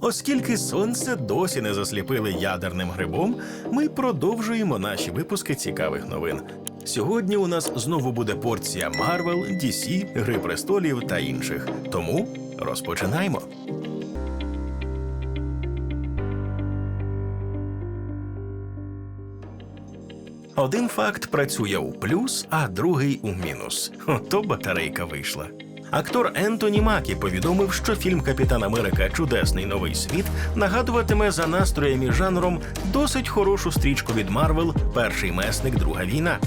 Оскільки сонце досі не засліпили ядерним грибом, ми продовжуємо наші випуски цікавих новин. Сьогодні у нас знову буде порція Марвел, DC, Гри престолів та інших. Тому розпочинаємо. Один факт працює у плюс, а другий у мінус. Ото батарейка вийшла. Актор Ентоні Макі повідомив, що фільм Капітан Америка Чудесний новий світ нагадуватиме за настроєм і жанром досить хорошу стрічку від Марвел Перший месник Друга війна.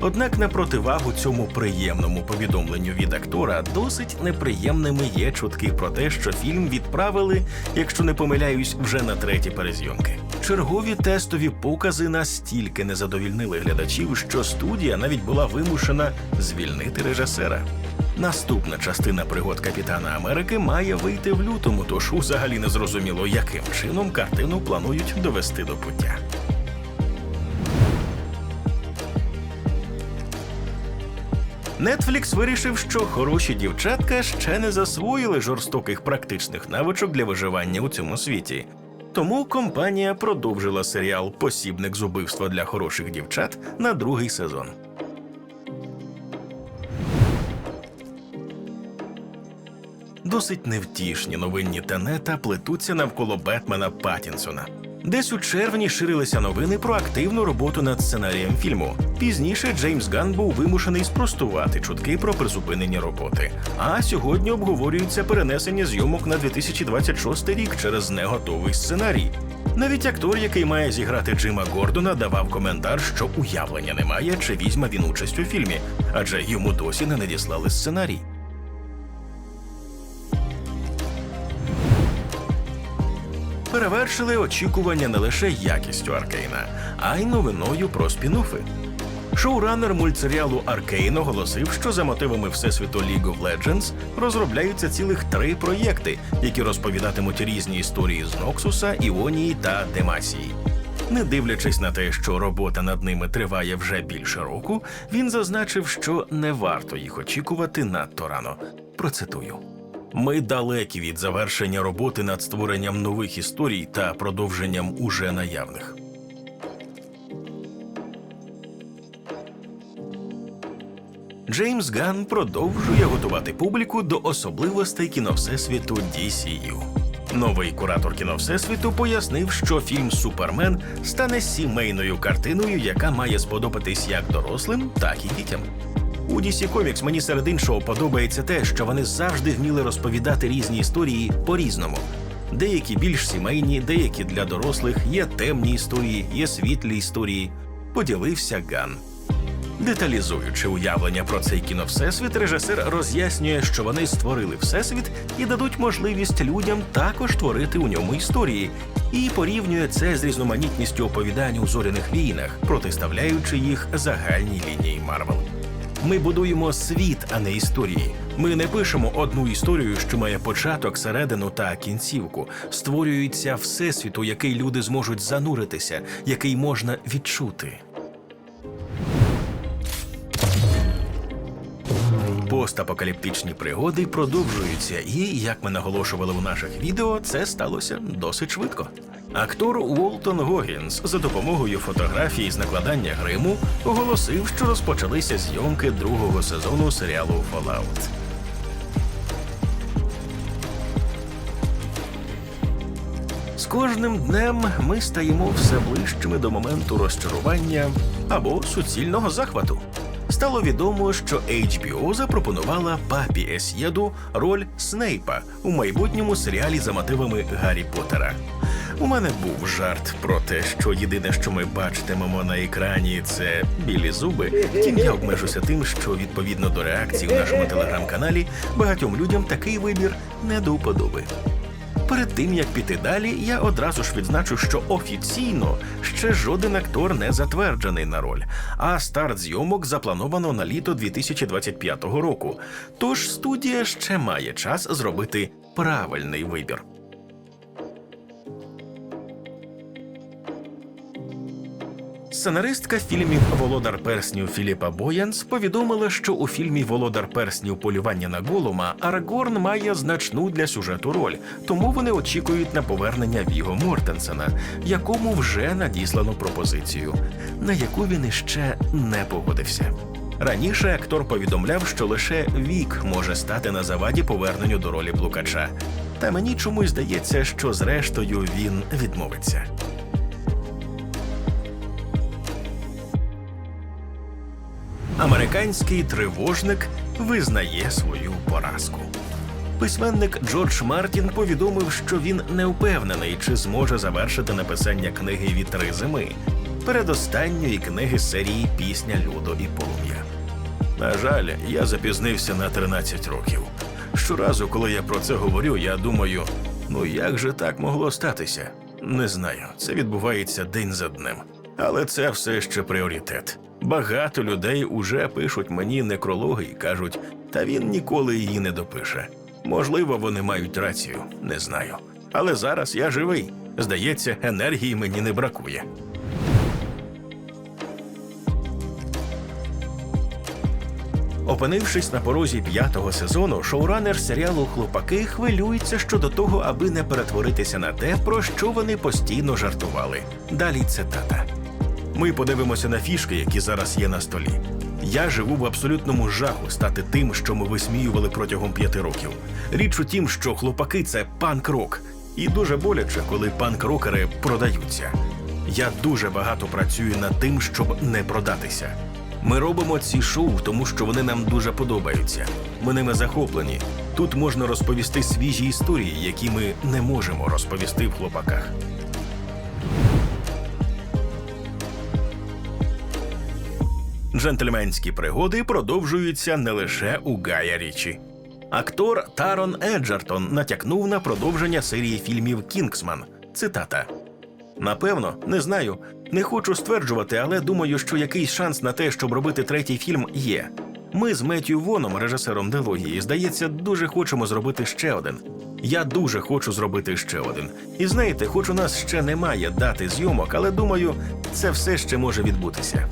Однак на противагу цьому приємному повідомленню від актора досить неприємними є чутки про те, що фільм відправили, якщо не помиляюсь, вже на треті перезйомки. Чергові тестові покази настільки не задовільнили глядачів, що студія навіть була вимушена звільнити режисера. Наступна частина пригод Капітана Америки має вийти в лютому, тож взагалі не зрозуміло, яким чином картину планують довести до пуття. Netflix вирішив, що хороші дівчатка ще не засвоїли жорстоких практичних навичок для виживання у цьому світі. Тому компанія продовжила серіал Посібник з убивства для хороших дівчат на другий сезон. Досить невтішні новинні тенета плетуться навколо Бетмена Паттінсона. Десь у червні ширилися новини про активну роботу над сценарієм фільму. Пізніше Джеймс Ган був вимушений спростувати чутки про призупинення роботи. А сьогодні обговорюється перенесення зйомок на 2026 рік через неготовий сценарій. Навіть актор, який має зіграти Джима Гордона, давав коментар, що уявлення немає, чи візьме він участь у фільмі, адже йому досі не надіслали сценарій. Перевершили очікування не лише якістю Аркейна, а й новиною про спін-оффи. Шоураннер мультсеріалу Аркейн оголосив, що за мотивами всесвіту League of Legends розробляються цілих три проєкти, які розповідатимуть різні історії з Ноксуса, Іонії та Демасії. Не дивлячись на те, що робота над ними триває вже більше року, він зазначив, що не варто їх очікувати надто рано. Процитую. Ми далекі від завершення роботи над створенням нових історій та продовженням уже наявних. Джеймс Ган продовжує готувати публіку до особливостей кіновсесвіту DCU. Новий куратор кіновсесвіту пояснив, що фільм Супермен стане сімейною картиною, яка має сподобатись як дорослим, так і дітям. У DC Comics мені серед іншого подобається те, що вони завжди вміли розповідати різні історії по-різному. Деякі більш сімейні, деякі для дорослих, є темні історії, є світлі історії. Поділився Ган. Деталізуючи уявлення про цей кіновсесвіт, режисер роз'яснює, що вони створили всесвіт і дадуть можливість людям також творити у ньому історії, і порівнює це з різноманітністю оповідань у зоряних війнах, протиставляючи їх загальній лінії Марвел. Ми будуємо світ, а не історії. Ми не пишемо одну історію, що має початок, середину та кінцівку. Створюється всесвіт, у який люди зможуть зануритися, який можна відчути. Постапокаліптичні пригоди продовжуються, і як ми наголошували у наших відео, це сталося досить швидко. Актор Уолтон Гогінс за допомогою фотографії з накладання гриму оголосив, що розпочалися зйомки другого сезону серіалу Fallout. З кожним днем ми стаємо все ближчими до моменту розчарування або суцільного захвату. Стало відомо, що HBO запропонувала папі Есєду роль Снейпа у майбутньому серіалі за мотивами Гаррі Поттера. У мене був жарт про те, що єдине, що ми бачитимемо на екрані, це білі зуби. Втім, я обмежуся тим, що відповідно до реакції у нашому телеграм-каналі багатьом людям такий вибір не до вподоби. Перед тим як піти далі, я одразу ж відзначу, що офіційно ще жоден актор не затверджений на роль, а старт зйомок заплановано на літо 2025 року. Тож студія ще має час зробити правильний вибір. Сценаристка фільмів Володар перснів Філіпа Боянс повідомила, що у фільмі Володар перснів полювання на Голума Арагорн має значну для сюжету роль, тому вони очікують на повернення Віго Мортенсена, якому вже надіслано пропозицію, на яку він іще не погодився. Раніше актор повідомляв, що лише вік може стати на заваді поверненню до ролі блукача. Та мені чомусь здається, що зрештою він відмовиться. Американський тривожник визнає свою поразку. Письменник Джордж Мартін повідомив, що він не впевнений, чи зможе завершити написання книги Вітри зими передостанньої книги серії Пісня Людо і полум'я. На жаль, я запізнився на 13 років. Щоразу, коли я про це говорю, я думаю: ну як же так могло статися? Не знаю, це відбувається день за днем. Але це все ще пріоритет. Багато людей уже пишуть мені некрологи і кажуть, та він ніколи її не допише. Можливо, вони мають рацію, не знаю. Але зараз я живий. Здається, енергії мені не бракує. Опинившись на порозі п'ятого сезону, шоуранер серіалу Хлопаки хвилюється щодо того, аби не перетворитися на те, про що вони постійно жартували. Далі цитата. Ми подивимося на фішки, які зараз є на столі. Я живу в абсолютному жаху стати тим, що ми висміювали протягом п'яти років. Річ у тім, що хлопаки це панк-рок, і дуже боляче, коли панк-рокери продаються. Я дуже багато працюю над тим, щоб не продатися. Ми робимо ці шоу, тому що вони нам дуже подобаються. Ми ними захоплені. Тут можна розповісти свіжі історії, які ми не можемо розповісти в хлопаках. Джентльменські пригоди продовжуються не лише у Гая Річі. Актор Тарон Еджертон натякнув на продовження серії фільмів Кінгсман. Цитата: Напевно, не знаю. Не хочу стверджувати, але думаю, що якийсь шанс на те, щоб робити третій фільм, є. Ми з Меттю Воном, режисером дилогії, здається, дуже хочемо зробити ще один. Я дуже хочу зробити ще один. І знаєте, хоч у нас ще немає дати зйомок, але думаю, це все ще може відбутися.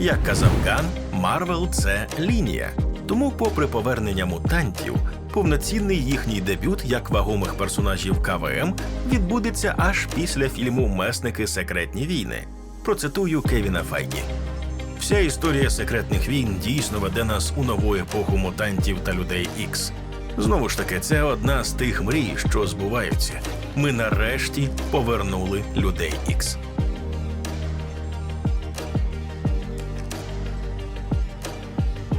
Як казав Ган, Марвел це лінія. Тому, попри повернення мутантів, повноцінний їхній дебют як вагомих персонажів КВМ відбудеться аж після фільму Месники секретні війни. Процитую Кевіна Файгі. Вся історія секретних війн дійсно веде нас у нову епоху мутантів та людей Ікс. Знову ж таки, це одна з тих мрій, що збуваються. Ми нарешті повернули людей Ікс.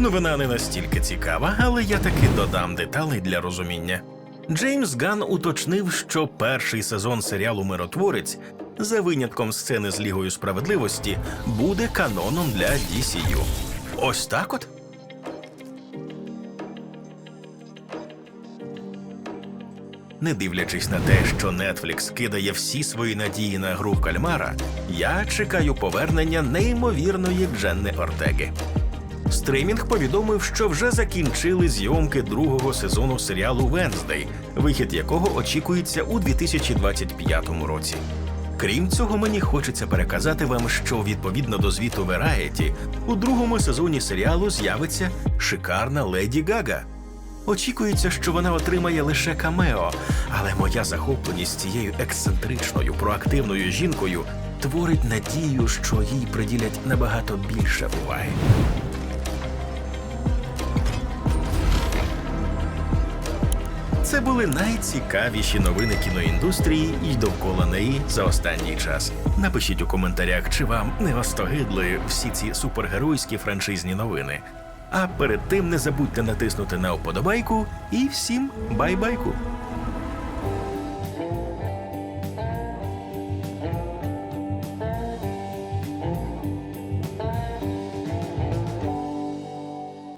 Новина не настільки цікава, але я таки додам деталей для розуміння. Джеймс Ган уточнив, що перший сезон серіалу Миротворець, за винятком сцени з Лігою справедливості, буде каноном для DCU. Ось так от. Не дивлячись на те, що Netflix кидає всі свої надії на гру кальмара, я чекаю повернення неймовірної Дженни Ортеги. Стримінг повідомив, що вже закінчили зйомки другого сезону серіалу Венздей, вихід якого очікується у 2025 році. Крім цього, мені хочеться переказати вам, що відповідно до звіту Variety, у другому сезоні серіалу з'явиться шикарна леді Гага. Очікується, що вона отримає лише камео, але моя захопленість цією ексцентричною, проактивною жінкою творить надію, що їй приділять набагато більше уваги. Це були найцікавіші новини кіноіндустрії і довкола неї за останній час. Напишіть у коментарях, чи вам не остогидли всі ці супергеройські франшизні новини. А перед тим не забудьте натиснути на вподобайку і всім бай-байку!